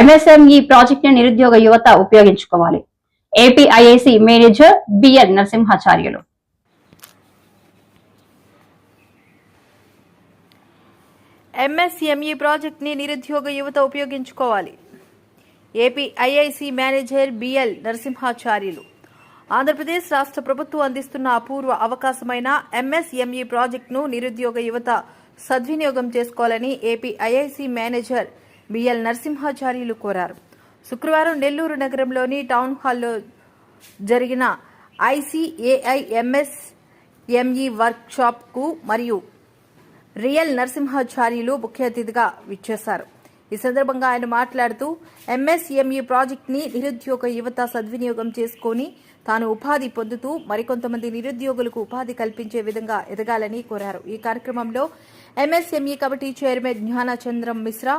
MSME ప్రాజెక్టును నిరుద్యోగ యువత ఉపయోగించుకోవాలి. APIIC manager BL Narasimhacharyulu. MSME ప్రాజెక్ట్ని నిరుద్యోగ యువత ఉపయోగించుకోవాలి. AP IIC manager BL Narasimhacharyulu. Andhra Pradesh రాష్ట్ర ప్రభుత్వం అందిస్తున్న అపూర్వ అవకాశమైన ఎంఎస్ఎంఈ ప్రాజెక్టును నిరుద్యోగ యువత సద్వినియోగం చేసుకోవాలని AP IIC manager BL Narasimhacharyulu కోరారు. శుక్రవారం నెల్లూరు నగరంలోని టౌన్ హాల్లో జరిగిన ఐసీఏఐఎంఎస్ ఎంఈ వర్క్షాప్కు మరియు రియల్ నరసింహాచార్యులు ముఖ్య అతిథిగా విచ్చేశారు. ఈ సందర్భంగా ఆయన మాట్లాడుతూ ఎంఎస్ఎంఈ ప్రాజెక్ట్ని నిరుద్యోగ యువత సద్వినియోగం చేసుకొని తాను ఉపాధి పొందుతూ మరికొంతమంది నిరుద్యోగులకు ఉపాధి కల్పించే విధంగా ఎదగాలని కోరారు. ఈ కార్యక్రమంలో MSME committee chairman Gnanachandram Mishra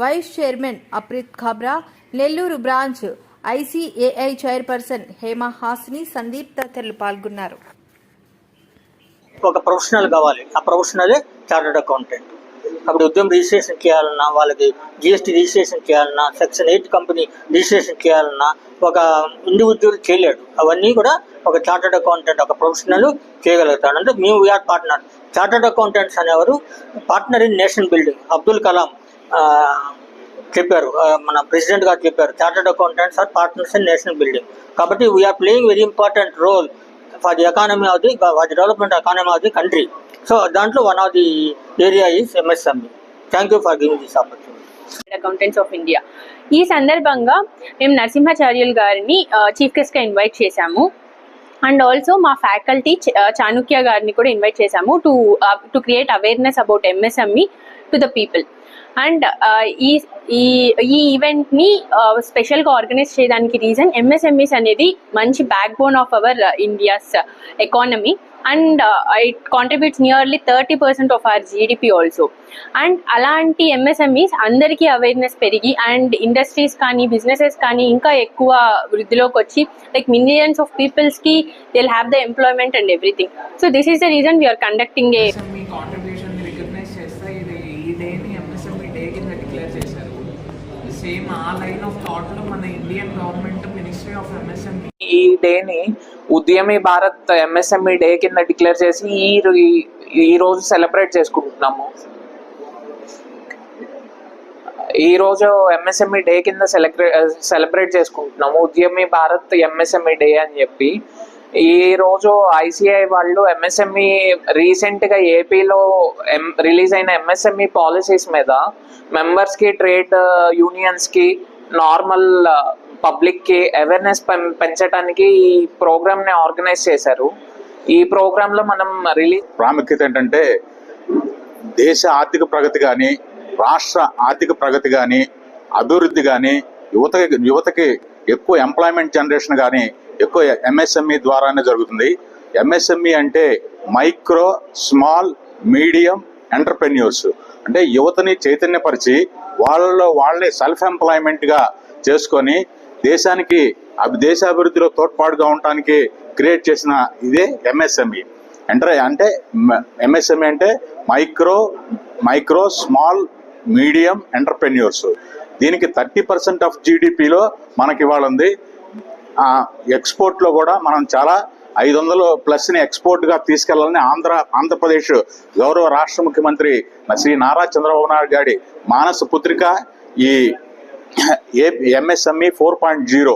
vice chairman Aprit Khabra Nellore branch ICAI chairperson Hema Hasni Sandeep తదితరులు పాల్గొన్నారు. ఒక ప్రొఫెషనల్ కావాలి. ఆ ప్రొఫెషనలే చార్టర్డ్ అకౌంటెంట్. అప్పుడు ఉద్యమం రిజిస్ట్రేషన్ చేయాలన్నా వాళ్ళకి జిఎస్టీ రిజిస్ట్రేషన్ చేయాలన్నా సెక్షన్ ఎయిట్ కంపెనీ రిజిస్ట్రేషన్ చేయాలన్నా ఒక ఇండివిజువల్ చేయలేడు. అవన్నీ కూడా ఒక చార్టర్డ్ అకౌంటెంట్ ఒక ప్రొఫెషనల్ చేయగలుగుతాడు. అంటే మేము we are partner chartered accountants అనేవారు partner in nation building Abdul Kalam చెప్పారు. మన ప్రెసిడెంట్ గారు చెప్పారు. Chartered accountants are partners in national building. కాబట్టి we are playing very important role for the economy of the for the development economy of the country so దాంట్లో one of the area is MSME thank you for giving this opportunity accountants of India ఈ సందర్భంగా మేము నరసింహాచార్యులు గారిని chief గెస్ట్గా invite చేశాము. And also మా faculty Chanakya గారిని కూడా ఇన్వైట్ చేశాము to to create awareness about MSME to the people and ఈ ఈ ఈ ఈవెంట్ని స్పెషల్గా ఆర్గనైజ్ చేయడానికి రీజన్ ఎంఎస్ఎంఈస్ అనేది మంచి backbone of our India's economy and it contributes nearly thirty percent of our GDP also and అలాంటి ఎంఎస్ఎంఈస్ అందరికీ అవేర్నెస్ పెరిగి అండ్ ఇండస్ట్రీస్ కానీ బిజినెసెస్ కానీ ఇంకా ఎక్కువ వృద్ధిలోకి వచ్చి like millions of పీపుల్స్కి they'll have the employment and everything so this is the reason we are conducting a MSME contribution recognize చేస్తే ఇది ఈ డేని ఎంఎస్ఎంఈ డే కింద డిక్లేర్ చేశారు. సేమ్ ఆ లైన్ ఆఫ్ థాట్లో మన Indian government ministry of MSME ఈ డేని ఉద్యమి భారత్ ఎంఎస్ఎంఈ డే కింద డిక్లేర్ చేసి ఈ ఈ- ఈ రోజు సెలబ్రేట్ చేసుకుంటున్నాము. ఈ రోజు ఎంఎస్ఎంఈ డే కింద సెలబ్రేట్ సెలబ్రేట్ చేసుకుంటున్నాము. ఉద్యమి భారత్ ఎంఎస్ఎంఈ డే అని చెప్పి ఈ రోజు ఐసిఐ వాళ్ళు ఎంఎస్ఎంఈ రీసెంట్గా ఏపీలో ఎం రిలీజ్ అయిన ఎంఎస్ఎంఈ పాలసీస్ మీద మెంబర్స్కి ట్రేడ్ యూనియన్స్కి నార్మల్ పబ్లిక్కి అవేర్నెస్ పెంచడానికి ఈ ప్రోగ్రామ్ని ఆర్గనైజ్ చేశారు. ఈ ప్రోగ్రాంలో మనం రిలీజ్ ప్రాముఖ్యత ఏంటంటే దేశ ఆర్థిక ప్రగతి కానీ రాష్ట్ర ఆర్థిక ప్రగతి కానీ అభివృద్ధి కానీ యువత యువతకి ఎక్కువ ఎంప్లాయ్మెంట్ జనరేషన్ కానీ ఎక్కువ ఎంఎస్ఎంఈ ద్వారానే జరుగుతుంది. ఎంఎస్ఎంఈ అంటే మైక్రో స్మాల్ మీడియం ఎంటర్ప్రెన్యూర్స్ అంటే యువతని చైతన్యపరిచి వాళ్ళలో వాళ్ళే సెల్ఫ్ ఎంప్లాయ్మెంట్గా చేసుకొని దేశానికి దేశాభివృద్ధిలో తోడ్పాటుగా ఉండటానికి క్రియేట్ చేసిన ఇదే ఎంఎస్ఎంఈ ఎంటర్ అంటే ఎంఎస్ఎంఈ అంటే micro micro small medium entrepreneurs దీనికి థర్టీ పర్సెంట్ ఆఫ్ జీడిపిలో మనకి ఇవాళ ఉంది. ఎక్స్పోర్ట్లో కూడా మనం చాలా ఐదు వందలు ప్లస్ని ఎక్స్పోర్ట్గా తీసుకెళ్ళాలని ఆంధ్ర ఆంధ్రప్రదేశ్ గౌరవ రాష్ట్ర ముఖ్యమంత్రి శ్రీ నారా చంద్రబాబు నాయుడు గారి మానస పుత్రిక ఈ ఏ ఎంఎస్ఎంఈ ఫోర్ పాయింట్ జీరో